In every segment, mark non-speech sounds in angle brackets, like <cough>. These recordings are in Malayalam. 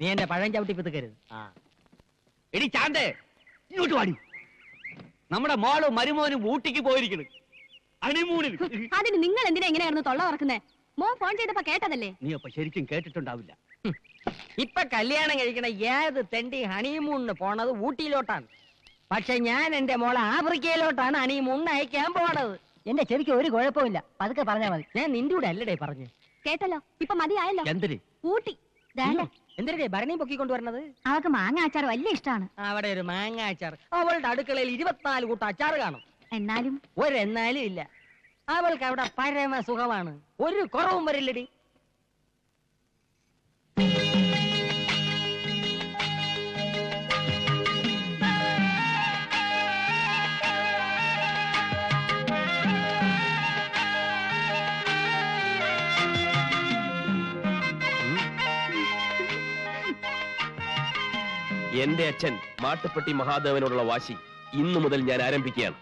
നീ എന്റെ പഴം ചവിട്ടി പിതുക്കരുത് ആ. എടി ചാന്തേ ഇങ്ങോട്ട് വാടി. നമ്മുടെ മോളും മരുമോനും ഊട്ടിക്ക് പോയിരിക്കുന്നു അണിമൂണിൽ അതിന് നിങ്ങൾ എന്തിനാ ഇങ്ങനെ കിടന്ന് തൊള്ള പറക്കുന്നേ മോൻ ഫോൺ ചെയ്തപ്പോ കേട്ടതല്ലേ? നീ അപ്പൊ ശരിക്കും കേട്ടിട്ടുണ്ടാവില്ല. ഇപ്പൊ കല്യാണം കഴിക്കണ ഏത് തെണ്ടി ഹണിമൂണിന് പോണത് ഊട്ടിയിലോട്ടാണ്. പക്ഷെ ഞാൻ എന്റെ മോളെ ആഫ്രിക്കയിലോട്ടാണ് ഹണിമൂണിന് അയക്കാൻ പോണത്. എന്റെ ചെവിക്ക് ഒരു കുഴപ്പമില്ല പതുക്കെ പറഞ്ഞാൽ മതി. ഞാൻ നിന്റെ കൂടെ അല്ലടേ പറഞ്ഞു. കേട്ടല്ലോ. ഇപ്പൊ മതിയായല്ലോ. എന്തിന്? ഊട്ടി. എന്തിനേ ഭരണി പൊക്കി കൊണ്ടുവരണത് അവക്ക് മാങ്ങ അച്ചാർ വലിയ ഇഷ്ടമാണ്. അവിടെ ഒരു മാങ്ങ അച്ചാർ. അവളുടെ അടുക്കളയിൽ ഇരുപത്തിനാല് കൂട്ടം അച്ചാർ കാണും. എന്നാലും? ഒരെന്നാലും ഇല്ല. അവൾക്ക് അവിടെ പരമ സുഖമാണ് ഒരു കുറവും വരില്ലടി. എന്റെ അച്ഛൻ മാട്ടുപ്പെട്ടി മഹാദേവനോടുള്ള വാശി ഇന്നു മുതൽ ഞാൻ ആരംഭിക്കുകയാണ്.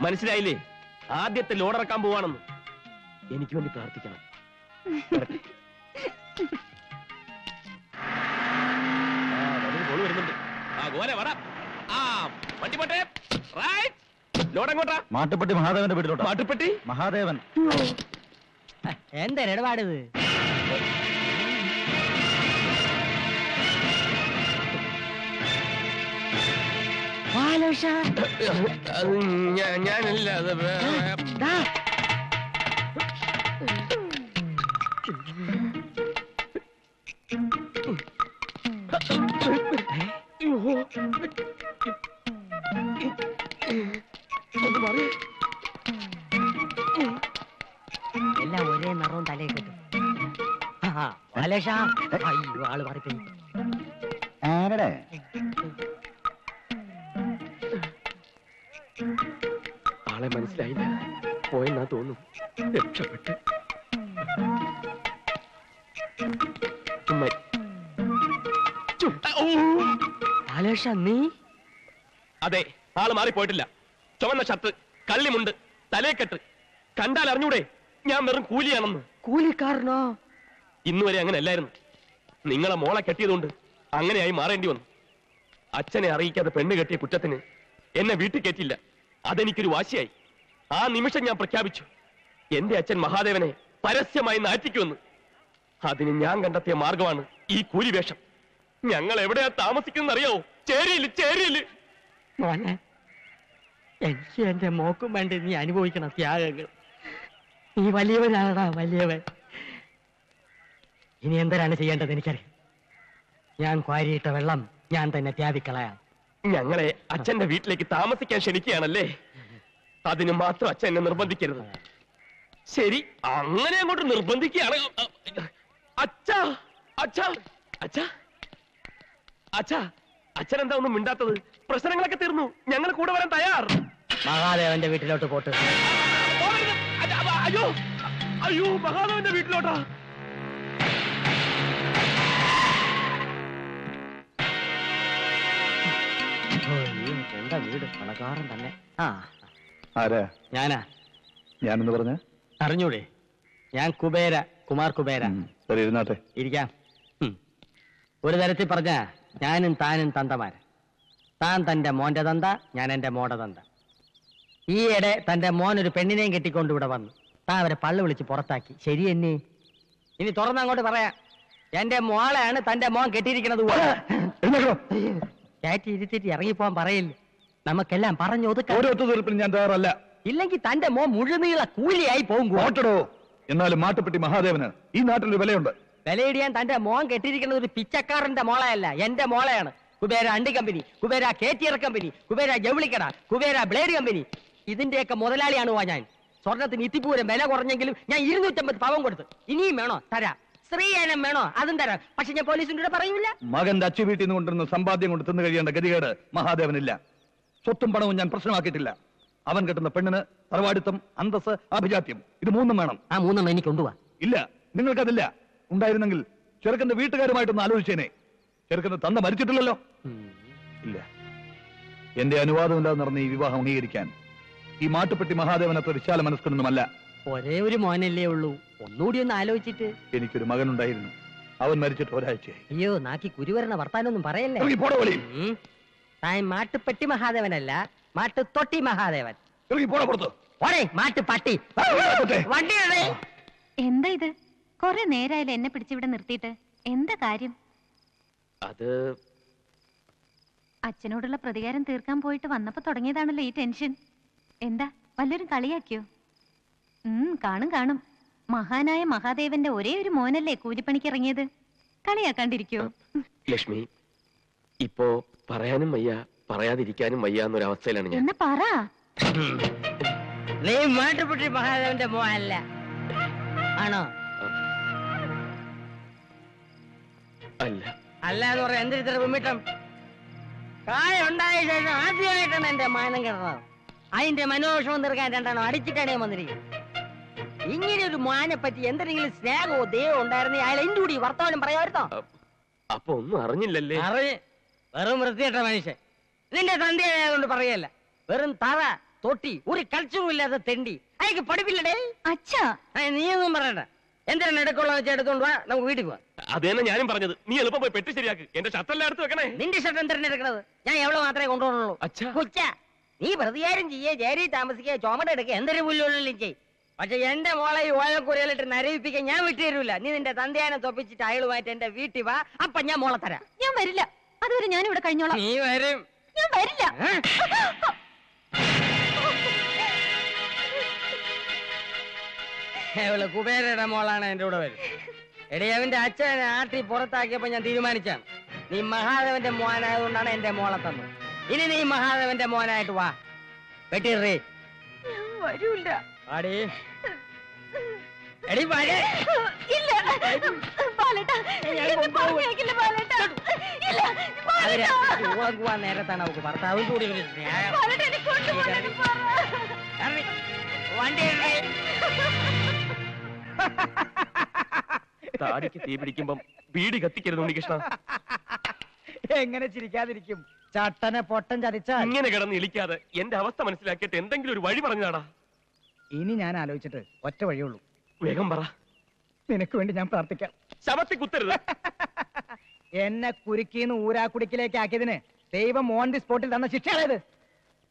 മനസ്സിലായില്ലേ? ആദ്യത്തെ ലോഡിറക്കാൻ പോവാണെന്ന്. എനിക്ക് വേണ്ടി പ്രാർത്ഥിക്കണം. ആ, വലിയൊരു കോൾ ആ ഗോലെ വട ആ വണ്ടി റൈറ്റ് ലോഡ് എങ്ങോട്ടാ മാട്ടുപ്പെട്ടി മഹാദേവന്റെ വീട്ടിലോട്ട്. മാട്ടുപ്പെട്ടി? മഹാദേവൻ. എന്താ ഇടപാടിത് അത് ഞാ- ഞാനല്ല അത് വേ- വേ- ഒന്ന് മാറി. എല്ലാം ഒരേ നിറവും തലയിൽ കിട്ടും ബാലേഷ. അയ്യോ ആൾ മാറിപ്പോയി. പോയെന്നാ തോന്നും. രക്ഷപ്പെട്ട്. ബാലേഷ നീ? അതെ ആൾ മാറിപ്പോയിട്ടില്ല. ചുവന്ന ഷർട്ട് കള്ളിമുണ്ട് തലേക്കെട്ട് കണ്ടാൽ അറിഞ്ഞൂടെ ഞാൻ വെറും കൂലിയാണെന്ന്. കൂലിക്കാരനോ? ഇന്നുവരെ അങ്ങനെ അല്ലായിരുന്നു. നിങ്ങളെ മോളെ കെട്ടിയതുകൊണ്ട് അങ്ങനെയായി മാറേണ്ടി വന്നു. അച്ഛനെ അറിയിക്കാതെ പെണ്ണ് കെട്ടിയ കുറ്റത്തിന് എന്നെ വീട്ടിൽ കയറ്റില്ല അതെനിക്കൊരു വാശിയായി. ആ നിമിഷം ഞാൻ പ്രഖ്യാപിച്ചു. എന്റെ അച്ഛൻ മഹാദേവനെ പരസ്യമായി നാറ്റിക്കുമെന്ന്. അതിന് ഞാൻ കണ്ടെത്തിയ മാർഗമാണ് ഈ കൂലിവേഷം. ഞങ്ങൾ എവിടെയാ താമസിക്കുന്നത് അറിയാവോ ചേരിയിൽ ചേരിയിൽ മോനെ എനിക്ക് എന്റെ മോക്കും വേണ്ടി നീ അനുഭവിക്കണം ത്യാഗങ്ങൾ. നീ വലിയവനാടാ വലിയവൻ. ഇനി എന്തരാണ് ചെയ്യേണ്ടത് എനിക്കറിയാം. ഞാൻ ക്വാരിയിട്ട വെള്ളം ഞാൻ തന്നെ ത്യാവിക്കളയാം ഞങ്ങളെ അച്ഛന്റെ വീട്ടിലേക്ക് താമസിക്കാൻ ക്ഷണിക്കുകയാണല്ലേ? അതിന് മാത്രം അച്ഛൻ എന്നെ നിർബന്ധിക്കരുത്. ശരി അങ്ങനെ അങ്ങോട്ട് നിർബന്ധിക്കുകയാണ്. അച്ഛാ അച്ഛാ അച്ഛാ. അച്ഛാ അച്ഛൻ എന്താ ഒന്നും മിണ്ടാത്തത്? പ്രശ്നങ്ങളൊക്കെ തീർന്നു. ഞങ്ങൾ കൂടെ വരാൻ തയ്യാർ. മഹാദേവന്റെ വീട്ടിലോട്ട് പോട്ട്. അയ്യോ അയ്യോ മഹാദേവന്റെ വീട്ടിലോട്ടാ. വീട് പണക്കാരൻ തന്നെ. ആ ആരാ? ഞാനാ. ഞാനെന്ന് പറഞ്ഞ? അറിഞ്ഞൂടെ? ഞാൻ കുബേര കുമാർ കുബേര. ശരി ഇരുന്നാട്ടെ. ഇരിക്കാം. ഒരു തരത്തിൽ പറഞ്ഞ ഞാനും താനും തന്തമാര്. താൻ തന്റെ മോന്റെ തന്ത ഞാൻ എന്റെ മോടെ തന്ത. ഈയിടെ തന്റെ മോൻ ഒരു പെണ്ണിനെയും കെട്ടിക്കൊണ്ട് ഇവിടെ വന്നു. താൻ അവരെ പള്ളു വിളിച്ച് പുറത്താക്കി. ശരി എന്നെ. ഇനി തുറന്നങ്ങോട്ട് പറയാം. എന്റെ മോളെയാണ് തന്റെ മോൻ കെട്ടിയിരിക്കുന്നത് <laughs> കയറ്റി ഇരുത്തിട്ട് ഇറങ്ങിപ്പോവാൻ പറയില്ല? നമുക്കെല്ലാം പറഞ്ഞു ഒതുക്കാം. ഒരു ഒത്തുതീർപ്പിന് ഞാൻ തയ്യാറല്ല. ഇല്ലെങ്കിൽ തന്റെ മോ മുഴുനീള കൂലിയായി പോകും ഓട്ടടോ. എന്നാലും മാട്ടുപ്പെട്ടി മഹാദേവന് ഈ നാട്ടിൽ വിലയുണ്ട്. വിലയിടിയാൻ തന്റെ മോൻ കെട്ടിയിരിക്കുന്നത് ഒരു പിച്ചക്കാരന്റെ മോളയല്ല എന്റെ മോളയാണ്. കുബേര അണ്ടി കമ്പനി കുബേര കേറ്റിയർ കമ്പനി കുബേര ജൗളിക്കട കുബേര ബ്ലേഡ് കമ്പനി. ഇതിന്റെയൊക്കെ മുതലാളിയാണ് വാ ഞാൻ. സ്വർണത്തിന് ഇത്തിപ്പൂരം വില കുറഞ്ഞെങ്കിലും ഞാൻ ഇരുന്നൂറ്റമ്പത് പവം കൊടുത്തു. ഇനിയും വേണോ? തരാം. സ്ത്രീയനം വേണോ? അതും തരാം. പക്ഷെ ഞാൻ പോലീസിന്റെ കൂടെ പറയൂല. മകൻ അച്ചു വീട്ടിൽ നിന്ന് കൊണ്ടുവരുന്ന സമ്പാദ്യം കൊണ്ട് തിന്നു കഴിയേണ്ട ഗതികേട് മഹാദേവനില്ല. സ്വത്തും പണവും ഞാൻ പ്രശ്നമാക്കിയിട്ടില്ല. അവൻ കെട്ടുന്ന പെണ്ണിന് തറവാടിത്തം അന്തസ് അഭിജാത്യം ഇത് മൂന്നും വേണം. ആ മൂന്നെണ്ണം എനിക്ക് കൊണ്ടുപോവാ ഇല്ല. നിങ്ങൾക്കതില്ല. ഉണ്ടായിരുന്നെങ്കിൽ ചെറുക്കന്റെ വീട്ടുകാരുമായിട്ടൊന്ന് ആലോചിച്ചേനെ. ചെറുക്കന്റെ തന്ന മരിച്ചിട്ടില്ലല്ലോ. ഇല്ല. എന്റെ അനുവാദമില്ലാതെ നടന്ന ഈ വിവാഹം അംഗീകരിക്കാൻ ഈ മാട്ടുപ്പെട്ടി മഹാദേവൻ അത്ര വിശാല മനസ്കനൊന്നുമല്ല. ഒരേ ഒരു മോനല്ലേ ഉള്ളൂ. ഒന്നുകൂടി ഒന്ന് ആലോചിച്ചിട്ട്. എനിക്കൊരു മകനുണ്ടായിരുന്നു. അവൻ മരിച്ചിട്ട് ഒരാഴ്ചയായി. അയ്യോ നാക്കി കുരുവരണ വർത്താനൊന്നും പറയല്ലേ? പോട. താൻ മാട്ടുപ്പെട്ടി മഹാദേവനല്ല മാട്ടുതൊട്ടി മഹാദേവൻ. പോട പുറത്ത്. ഓടേ മാട്ടുപട്ടി. വണ്ടി എന്താ ഇത്? കൊറേ നേരായാലും എന്നെ പിടിച്ചിവിടെ നിർത്തിയിട്ട്. എന്താ കാര്യം? അത് അച്ഛനോടുള്ള പ്രതികാരം തീർക്കാൻ പോയിട്ട് വന്നപ്പോ തുടങ്ങിയതാണല്ലോ ഈ ടെൻഷൻ. എന്താ വല്ലൊരു കളിയാക്കിയോ? ഉം കാണും കാണും. മഹാനായ മഹാദേവന്റെ ഒരേ ഒരു മോനല്ലേ കൂലിപ്പണിക്ക് ഇറങ്ങിയത്. കളിയാക്കാണ്ടിരിക്കോ? ലക്ഷ്മി ഇപ്പോ പറയാനും വയ്യ പറയാതിരിക്കാനും വയ്യ എന്നൊരവസ്ഥയിലാണ് ഞാൻ. എന്നാ പറ. നീ മാട്ടുപ്പെട്ടി മഹാദേവന്റെ മോഹല്ല ആണോ? അല്ല. അല്ല പറയാ എന്തിരിത്ര കുമ്മിട്ടം? കായ ഉണ്ടായ ശേഷം ആദ്യമായിട്ടാണ് എന്റെ മാനം കിടന്നത്. അതിന്റെ മനോഷവും തീർക്കാൻ രണ്ടാണോ അടിച്ചിട്ടാണ് ഞാൻ വന്നിരിക്കുന്നത്. ഇങ്ങനെ ഒരു മാനെ പറ്റി എന്തെങ്കിലും സ്നേഹമോ ദൈവമോ ഉണ്ടായിരുന്നെ അയാൾ എന്റെ കൂടി വർത്തമാനം പറയാമായിരുന്നോ? അപ്പൊ ഒന്നും അറിഞ്ഞില്ലല്ലേ? അറിഞ്ഞ് വെറും വൃത്തിയിട്ട മനുഷ്യൻ. നിന്റെ തന്തിയായതുകൊണ്ട് പറയല്ല വെറും തറ തൊട്ടി ഒരു കൾച്ചറും ഇല്ലാത്ത തെണ്ടി. അയക്ക് പഠിപ്പില്ലടേ. അച്ഛാ. നീയൊന്നും പറയണ്ട. എന്തിനാണ് എടുക്കുള്ള വെച്ച് എടുത്തോണ്ട് വാ നമുക്ക് വീട്ടിൽ പോവാ. അത് ഞാനും പറഞ്ഞത്. നീ എളുപ്പം പോയി പെട്ടി ശരിയാക്ക്. എന്റെ ഷർട്ടെല്ലാം എടുത്ത് വെക്കണേ. നിന്റെ ഷർട്ട് എന്തിനാണ് എടുക്കണത്? ഞാൻ എവിടെ മാത്രമേ കൊണ്ടുപോകുന്നുള്ളൂ അച്ഛാ. കൊച്ച നീ പ്രതികാരം ചെയ്യേ ജേരി താമസിക്കുക ചോമട എടുക്കുക എന്തൊരു പുല്ലുള്ളിലും ചെയ് പക്ഷെ എന്റെ മോളെ ഈ നരവിപ്പിക്കാൻ ഞാൻ വിട്ടുതരൂല. നീ നിന്റെ തന്തയാനെ തൊപ്പിച്ചിട്ട് അയളുമായിട്ട് എന്റെ വീട്ടിൽ വാ. അപ്പൊ ഞാൻ മോളെ തരാം. ഞാൻ വരില്ല. അതുവരെ ഞാൻ ഇവിടെ കഴിഞ്ഞോളാം. നീ വരും. ഞാൻ വരില്ല? ഇവൾ കുബേരയുടെ മോളാണ് എന്റെ കൂടെ വരും എടി അവന്റെ അച്ഛനെ ആട്ടി പുറത്താക്കിയപ്പോ ഞാൻ തീരുമാനിച്ചാണ് നീ മഹാദേവന്റെ മോനായതുകൊണ്ടാണ് എന്റെ മോളെ തന്നത്. ഇനി നീ മഹാദേവന്റെ മോനായിട്ട് വാ. വെട്ടിറേ വരൂല്ല. ആടി എടി വരേ ഇല്ല. ബാലേട്ടാ, എന്നെ പറഞ്ഞയക്കില്ല ബാലേട്ടാ. ഇല്ല, നേരത്താണ് അവക്ക് ഭർത്താവും കൂടി ഒരു സ്നേഹം ബാലേട്ടാ, എന്നെ കൊണ്ടുപോകരുത് ഇറങ്ങി. വണ്ടി ഇറങ്ങി. താടിക്ക് തീ പിടിക്കുമ്പം ബീഡി കത്തിക്കരുത് ഉണ്ണികൃഷ്ണ. എങ്ങനെ ചിരിക്കാതിരിക്കും? ചട്ടനെ പൊട്ടൻ ചതിച്ചാൽ. ഇങ്ങനെ കിടന്ന് ഇളിക്കാതെ എന്റെ അവസ്ഥ മനസ്സിലാക്കിയിട്ട് എന്തെങ്കിലും ഒരു വഴി പറഞ്ഞാടാ. ഇനി ഞാൻ ആലോചിച്ചിട്ട് ഒറ്റ വഴിയുള്ളൂ വേഗം പറ. നിനക്ക് വേണ്ടി ഞാൻ പ്രാർത്ഥിക്കാം. ശവത്തി കുത്തരുത്. <laughs> എന്നെ കുരുക്കിന്ന് ഊരാക്കുടിക്കിലേക്ക് ആക്കിയതിന് ദൈവം ഓൺ ദി സ്പോട്ടിൽ തന്ന ശിക്ഷയാണത്.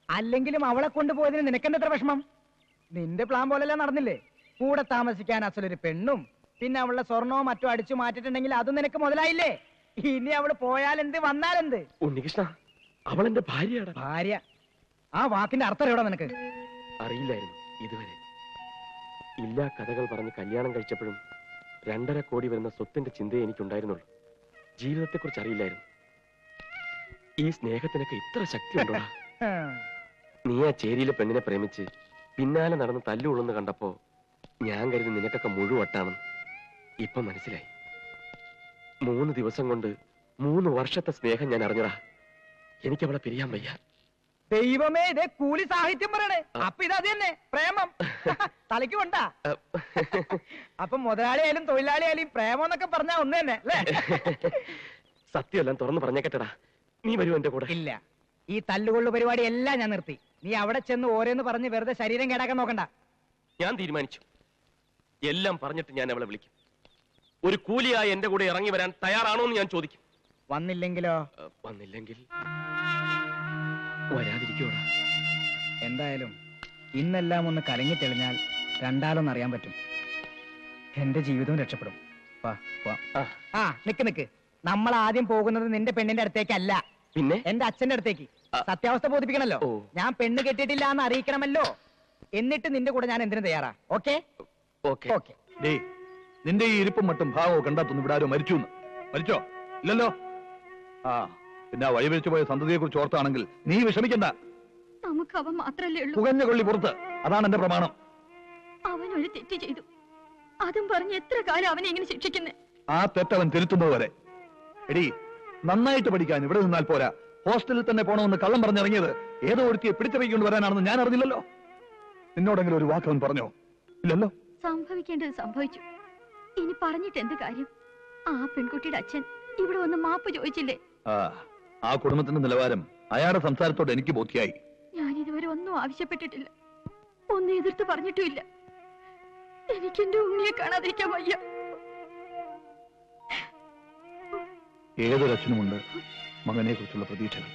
അല്ലെങ്കിലും അവളെ കൊണ്ടുപോയതിന് നിനക്കെന്താ എത്ര വിഷമം? നിന്റെ പ്ലാൻ പോലെല്ലാം നടന്നില്ലേ? കൂടെ താമസിക്കാൻ അസലൊരു പെണ്ണും പിന്നെ അവളുടെ സ്വർണവും മറ്റോ അടിച്ചു മാറ്റിട്ടുണ്ടെങ്കിൽ അതും നിനക്ക് മുതലായില്ലേ? ഇനി അവൾ പോയാലെന്ത് വന്നാലെന്ത്? ഉണ്ണികൃഷ്ണ അവൾ എന്റെ ഭാര്യയാടാ. ഭാര്യ. ആ വാക്കിന്റെ അർത്ഥം എവിടെ നിനക്ക്. അറിയില്ലായിരുന്നു ഇതുവരെ. ഇല്ലാ കഥകൾ പറഞ്ഞ് കല്യാണം കഴിച്ചപ്പോഴും രണ്ടര കോടി വരുന്ന സ്വത്തിന്റെ ചിന്തയെ എനിക്കുണ്ടായിരുന്നുള്ളൂ. ജീവിതത്തെക്കുറിച്ച് അറിയില്ലായിരുന്നു. ഈ സ്നേഹത്തിനൊക്കെ ഇത്ര ശക്തി ഉണ്ടോടാ <laughs> നീ ആ ചേരിയിലെ പെണ്ണിനെ പ്രേമിച്ച് പിന്നാലെ നടന്ന് തല്ലുകൊള്ളുന്ന കണ്ടപ്പോ ഞാൻ കരുതി നിനക്കൊക്കെ മുഴുവട്ടാണെന്ന് ഇപ്പൊ മനസ്സിലായി. മൂന്ന് ദിവസം കൊണ്ട് മൂന്ന് വർഷത്തെ സ്നേഹം ഞാൻ അറിഞ്ഞടാ എനിക്കവളെ പിരിയാൻ വയ്യ. ദൈവമേ ഇതേ കൂലി സാഹിത്യം പറയണേ. അപ്പൊ ഇത് അത് തന്നെ പ്രേമം. <laughs> തലയ്ക്ക് കൊണ്ടാ. <laughs> അപ്പൊ മുതലാളിയായാലും തൊഴിലാളിയായാലും പ്രേമം എന്നൊക്കെ പറഞ്ഞാ ഒന്ന് തന്നെ അല്ലേ? <laughs> സത്യമെല്ലാം തുറന്നു പറഞ്ഞേക്കട്ടടാ. നീ വരൂ എന്റെ കൂടെ. ഇല്ല. ഈ തല്ലുകൊള്ളു പരിപാടി എല്ലാം ഞാൻ നിർത്തി. നീ അവിടെ ചെന്ന് ഓരോന്ന് പറഞ്ഞ് വെറുതെ ശരീരം കേടാക്കാൻ നോക്കണ്ട. ഞാൻ തീരുമാനിച്ചു. എല്ലാം പറഞ്ഞിട്ട് ഞാൻ അവളെ വിളിക്കും. ഒരു കൂലിയായി എന്റെ കൂടെ ഇറങ്ങി വരാൻ തയ്യാറാണോ എന്ന് ഞാൻ ചോദിക്കും. വന്നില്ലെങ്കിലോ? വന്നില്ലെങ്കിൽ. വരാതിരിക്കോടാ എന്തായാലും ഇന്നെല്ലാം ഒന്ന് കലങ്ങി തെളിഞ്ഞാൽ രണ്ടാളൊന്ന് അറിയാൻ പറ്റും. എന്റെ ജീവിതവും രക്ഷപ്പെടും. വാ വാ. ആ, നിക്ക് നിക്ക്. നമ്മൾ ആദ്യം പോകുന്നത് നിന്റെ പെണ്ണിന്റെ അടുത്തേക്കല്ല. പിന്നെ? എന്റെ അച്ഛന്റെ അടുത്തേക്ക്. സത്യാവസ്ഥ ബോധിപ്പിക്കണല്ലോ. ഓ. ഞാൻ പെണ്ണ് കെട്ടിയിട്ടില്ല എന്ന് അറിയിക്കണമല്ലോ. എന്നിട്ട് നിന്റെ കൂടെ ഞാൻ എന്തിനു തയ്യാറാ? ഓക്കെ? ഓക്കെ. ഓക്കെ. ഡേ നിന്റെ ഈ ഇരിപ്പും മട്ടും ഭാവവും കണ്ടാത്തൊന്നും ഇവിടെ ആരോ മരിച്ചു എന്ന് മരിച്ചോ? ഇല്ലല്ലോ? ആ. പിന്നെ ആ വഴിവെച്ചു പോയ സന്തതിയെ കുറിച്ച് ഓർത്താണെങ്കിൽ നീ വിഷമിക്കണ്ട. നമുക്ക് അവൻ മാത്രല്ലേ ഉള്ളൂ. പുകഞ്ഞ കൊള്ളി പുറത്ത്. അതാണ് എന്റെ പ്രമാണം. അവൻ ഒരു തെറ്റ് ചെയ്തു. അതും പറഞ്ഞ് എത്ര കാലം അവനെ ഇങ്ങനെ ശിക്ഷിക്കുന്നേ? ആ തെറ്റവൻ തിരുത്തുന്നത് വരെ. എടി നന്നായിട്ട് പഠിക്കാൻ ഇവിടെ നിന്നാൽ പോരാ. ഹോസ്റ്റലിൽ തന്നെ പോണമെന്ന് കള്ളം പറഞ്ഞിറങ്ങിയത് ഏതോ ഒരുത്തിയെ പിടിച്ചിറങ്ങിക്കൊണ്ട് വരാനാണെന്ന് ഞാൻ അറിഞ്ഞില്ലല്ലോ. നിന്നോടെങ്കിലും ഒരു വാക്കവൻ പറഞ്ഞോ? ഇല്ലല്ലോ? സംഭവിക്കേണ്ടത് സംഭവിച്ചു. ഇനി പറഞ്ഞിട്ട് എന്ത് കാര്യം? ആ പെൺകുട്ടിയുടെ അച്ഛൻ ഇവിടെ വന്ന് മാപ്പ് ചോദിച്ചില്ലേ? ആ ആ കുടുംബത്തിന്റെ നിലവാരം അയാളുടെ സംസാരത്തോട് എനിക്ക് ബോധ്യായി. ഞാൻ ഇതുവരെ ഒന്നും ആവശ്യപ്പെട്ടിട്ടില്ല. ഒന്നും എതിർത്ത് പറഞ്ഞിട്ടുമില്ല. എനിക്ക് എന്റെ ഉണ്ണിയെ കാണാതിരിക്കാൻ വയ്യ. ഏതൊരച്ഛനുമുണ്ട് മകനെ കുറിച്ചുള്ള പ്രതീക്ഷകൾ?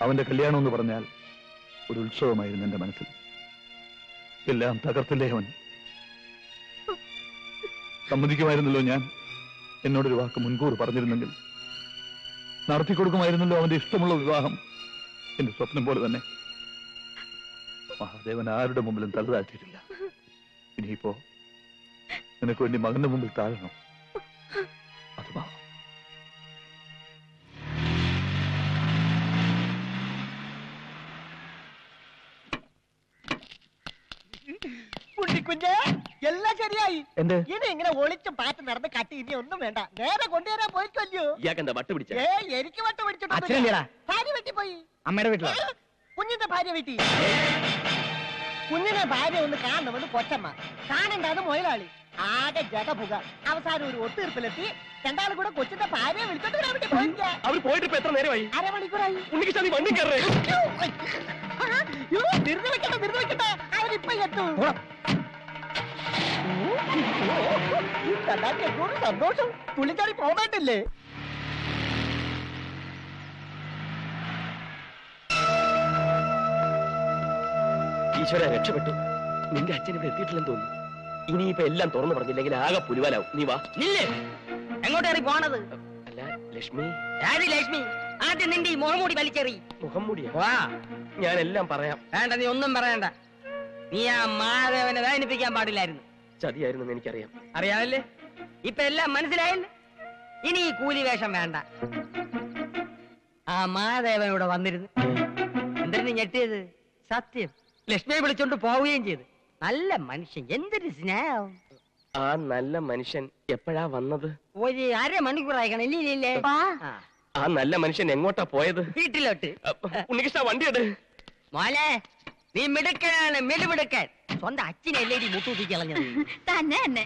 അവന്റെ കല്യാണം എന്ന് പറഞ്ഞാൽ ഒരു ഉത്സവമായിരുന്നു എന്റെ മനസ്സിൽ. എല്ലാം തകർത്തില്ലേ അവൻ? സമ്മതിക്കുമായിരുന്നല്ലോ ഞാൻ എന്നോടൊരു വാക്ക് മുൻകൂർ പറഞ്ഞിരുന്നെങ്കിൽ. നടത്തിക്കൊടുക്കുമായിരുന്നല്ലോ അവന്റെ ഇഷ്ടമുള്ള വിവാഹം. എന്റെ സ്വപ്നം പോലെ തന്നെ. മഹാദേവൻ ആരുടെ മുമ്പിലും തലതാഴ്ത്തിയിട്ടില്ല ഇനിയിപ്പോ നിനക്ക് വേണ്ടി മകന്റെ മുമ്പിൽ താഴണം. ശരിയായി എന്ത്? ഇനി ഇങ്ങനെ ഒളിച്ചും പാറ്റ് നടന്ന് കട്ടി ഇനി ഒന്നും വേണ്ട. നേരെ കൊണ്ടുവരാൻ പോയിക്കല്ലോ ഇയാൾക്ക് വട്ട് പിടിച്ച? ഏ എനിക്ക് വട്ട പിടിച്ചിട്ടൊന്നുമില്ല. അച്ഛനല്ലേടാ? ഭാര്യ വെട്ടി പോയി. അമ്മയുടെ വീട്ടിലാ? കുഞ്ഞിന്റെ ഭാര്യ വെട്ടി കുഞ്ഞിനെ ഭാര്യ ഒന്ന് കാണണമെന്ന് കൊച്ചമ്മ കാണണ്ട അത് മൊയലാളി. ആകെ ജഗപുക അവസാനം ഒരു ഒത്തീർപ്പിലെത്തി രണ്ടാളും കൂടെ കൊച്ചിന്റെ ഭാര്യയെ വിളിച്ചോണ്ട് വരാൻ വേണ്ടി പോയില്ല അവർ പോയിട്ട് ഇപ്പൊ എത്ര നേരമായി? അരമണിക്കൂറായി. ഉണ്ണിക്ക് നീ വണ്ടി കയറേ. അയ്യോ, അയ്യോ, ധൃതി വെക്കണ്ട നിർത്തി വെക്കണ്ട. അവരിപ്പൊ എത്തും. എന്നോട് സന്തോഷം. പുള്ളിക്കാരി പോകാണ്ടില്ലേ ഈശ്വര രക്ഷപ്പെട്ടു. നിന്റെ അച്ഛൻ ഇവിടെ എത്തിയിട്ടില്ലെന്ന് തോന്നുന്നു. ഇനിയിപ്പോ എല്ലാം തുറന്നു പറഞ്ഞില്ലെങ്കിൽ ആകെ പുലിവാലാവും. നീ വാ. നില്ലേ. എങ്ങോട്ടേറി പോണത്? അല്ല ലക്ഷ്മി. ആര് ലക്ഷ്മി? ആദ്യം നിന്റെ ഈ മുഖംമൂടി വലിച്ചെറി. മുഖം മൂടിയാ? വാ. ഞാൻ എല്ലാം പറയാം. വേണ്ട നീ ഒന്നും പറയണ്ട. നീ ആ മാധവനെ വേദനിപ്പിക്കാൻ പാടില്ലായിരുന്നു. ചതിയായിരുന്നു എനിക്കറിയാം. അറിയാമല്ലേ ഇപ്പൊ എല്ലാം മനസ്സിലായല്ലേ? ഇനി ഈ കൂലി വേഷം വേണ്ട. ആ മഹാദേവൻ ഇവിടെ വന്നിരുന്നു. എന്തിനു ഞെട്ടിയത്? സത്യം. ലക്ഷ്മിയെ വിളിച്ചോണ്ട് പോവുകയും ചെയ്തു. നല്ല മനുഷ്യൻ. എന്തൊരു സ്നേഹം. ആ നല്ല മനുഷ്യൻ എപ്പോഴാ വന്നത്? ഒരു അര മണിക്കൂറായിക്കണം ഇല്ലേ ആ. നല്ല മനുഷ്യൻ എങ്ങോട്ടാ പോയത്? വീട്ടിലോട്ട്. ഉണ്ണികൃഷ്ണ വണ്ടി എടു മോനെ നീ മിടുക്കനാണ് മിടുമിടുക്കൻ. സ്വന്തം അച്ഛനല്ലേ ഈ മുട്ടൂത്തി കളഞ്ഞത്? തന്നെ തന്നെ.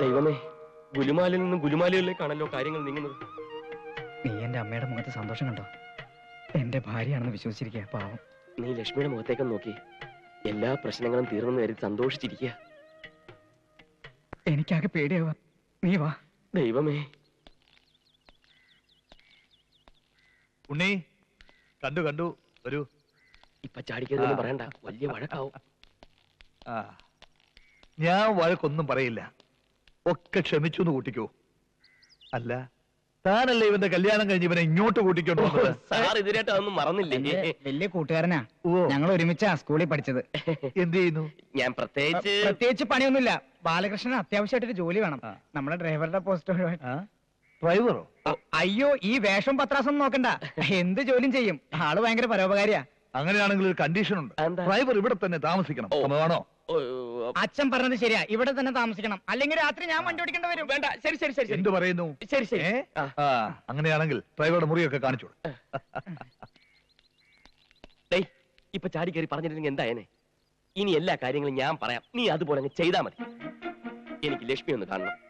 ദൈവമേ ഗുലുമാലിൽ നിന്നും ഗുലുമാലികളിലേക്കാണല്ലോ കാര്യങ്ങൾ നീങ്ങുന്നത്. നീ എന്റെ അമ്മയുടെ മുഖത്ത് സന്തോഷം കണ്ടോ? എന്റെ ഭാര്യയാണെന്ന് വിശ്വസിച്ചിരിക്കുക പാവം. നീ ലക്ഷ്മിയുടെ മുഖത്തേക്ക് നോക്കി. എല്ലാ പ്രശ്നങ്ങളും തീർന്നെന്ന് കരുതി സന്തോഷിച്ചിരിക്കുക എനിക്കാകെ പേടിയാവാ. നീ വാ. ദൈവമേ. ഉണ്ണി കണ്ടു കണ്ടു വരൂ. ഇപ്പൊ ചാടിക്കരുതെന്ന് പറയണ്ട വലിയ വഴക്കാവും. ആ. ഞാൻ വഴക്കൊന്നും പറയില്ല. ഒക്കെ ക്ഷമിച്ചു എന്ന് കൂട്ടിക്കോ. അല്ല താനല്ലേ ഇവന്റെ കല്യാണം കഴിഞ്ഞ് ഇവനെ ഇങ്ങോട്ട് കൂട്ടിക്കൊണ്ട് വന്നത്? സാർ ഇതിനായിട്ട് അതൊന്നും മറന്നില്ലേ? വലിയ കൂട്ടുകാരനാ. ഓ. ഞങ്ങൾ ഒരുമിച്ചാ സ്കൂളിൽ പഠിച്ചത്. എന്ത് ചെയ്യുന്നു? ഞാൻ പ്രത്യേകിച്ച് പ്രത്യേകിച്ച് പണിയൊന്നുമില്ല. ബാലകൃഷ്ണൻ അത്യാവശ്യമായിട്ടൊരു ജോലി വേണം. നമ്മുടെ ഡ്രൈവറുടെ പോസ്റ്റ് ഒഴിവാക്കി. ആ? ഡ്രൈവറോ? അയ്യോ ഈ വേഷം പത്രാസം നോക്കണ്ട. എന്ത് ജോലിയും ചെയ്യും. ആൾ ഭയങ്കര പരോപകാരിയാ. അങ്ങനെയാണെങ്കിൽ ഒരു കണ്ടീഷൻ ഉണ്ട് എന്താ? ഡ്രൈവർ ഇവിടെ തന്നെ താമസിക്കണം. ഓ. സമ്മതമാണോ ഓ, ഓ, അച്ഛൻ പറഞ്ഞത് ശരിയാ. ഇവിടെ തന്നെ താമസിക്കണം. അല്ലെങ്കിൽ രാത്രി ഞാൻ വണ്ടി ഓടിക്കേണ്ടി വരും. വേണ്ട. ശരി ശരി ശരി ശരി. എന്ത് പറയുന്നു? ശരി ശരി. ഏ? ആ. ആ അങ്ങനെയാണെങ്കിൽ ഡ്രൈവറുടെ മുറിയൊക്കെ കാണിച്ചോളൂ. ഡേയ് ഇപ്പൊ ചാടി കയറി പറഞ്ഞിരുന്നെങ്കിൽ എന്തായനെ? ഇനി എല്ലാ കാര്യങ്ങളും ഞാൻ പറയാം. നീ അതുപോലെ അങ്ങ് ചെയ്താ മതി. എനിക്ക് ലക്ഷ്മി ഒന്ന് കാണണം.